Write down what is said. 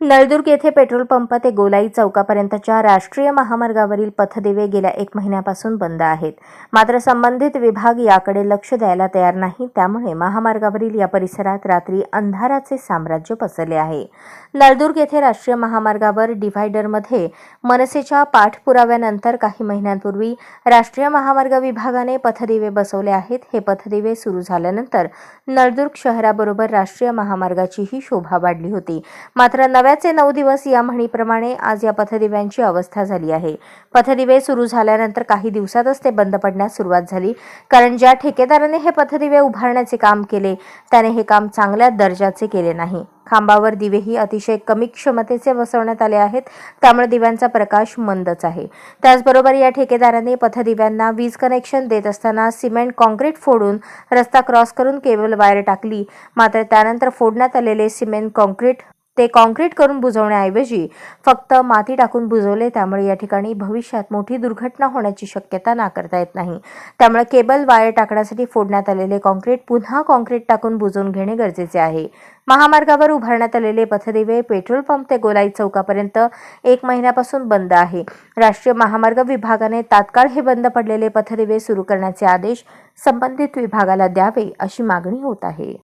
नळदुर्ग येथे petrol pump ते गोलाई चौकापर्यंतच्या राष्ट्रीय महामार्गावरील पथदिवे गेल्या एक महिन्यापासून बंद आहेत. मात्र संबंधित विभाग याकडे लक्ष द्यायला तयार नाही त्यामुळे महामार्गावरील या परिसरात रात्री अंधाराचे साम्राज्य पसरले आहे. नळदुर्ग येथे राष्ट्रीय महामार्गावर डिव्हायडरमध्ये मनसेच्या पाठपुराव्यानंतर काही महिन्यांपूर्वी राष्ट्रीय महामार्ग विभागाने पथदिवे बसवले आहेत. हे पथदिवे सुरू झाल्यानंतर नळदुर्ग शहराबरोबर राष्ट्रीय महामार्गाचीही शोभा वाढली होती. मात्र नव्याचे नऊ दिवस या म्हणीप्रमाणे आज या पथदिव्यांची अवस्था झाली आहे. पथदिवे सुरू झाल्यानंतर काही दिवसातच ते बंद पडण्यास सुरुवात झाली. कारण ज्या ठेकेदाराने हे पथदिवे उभारण्याचे काम केले त्याने हे काम चांगल्या दर्जाचे केले नाही. खांबावर दिवेही अतिशय कमी क्षमतेचे बसवण्यात आले आहेत त्यामुळे दिव्यांचा प्रकाश मंदच आहे. त्याचबरोबर या ठेकेदाराने पथदिव्यांना वीज कनेक्शन देत असताना सिमेंट कॉन्क्रीट फोडून रस्ता क्रॉस करून केबल वायर टाकली. मात्र त्यानंतर फोडण्यात आलेले सिमेंट कॉन्क्रीट ते कॉन्क्रीट करून बुजवण्याऐवजी फक्त माती टाकून बुजवले त्यामुळे या ठिकाणी भविष्यात मोठी दुर्घटना होण्याची शक्यता नाकारता येत नाही. त्यामुळे केबल वायर टाकण्यासाठी फोडण्यात आलेले कॉन्क्रीट पुन्हा कॉन्क्रीट टाकून बुजवून घेणे गरजेचे आहे. महामार्गावर उभारण्यात आलेले पथदिवे पेट्रोल पंप ते गोलाई चौकापर्यंत एक महिन्यापासून बंद आहे. राष्ट्रीय महामार्ग विभागाने तात्काळ हे बंद पडलेले पथदिवे सुरू करण्याचे आदेश संबंधित विभागाला द्यावे अशी मागणी होत आहे.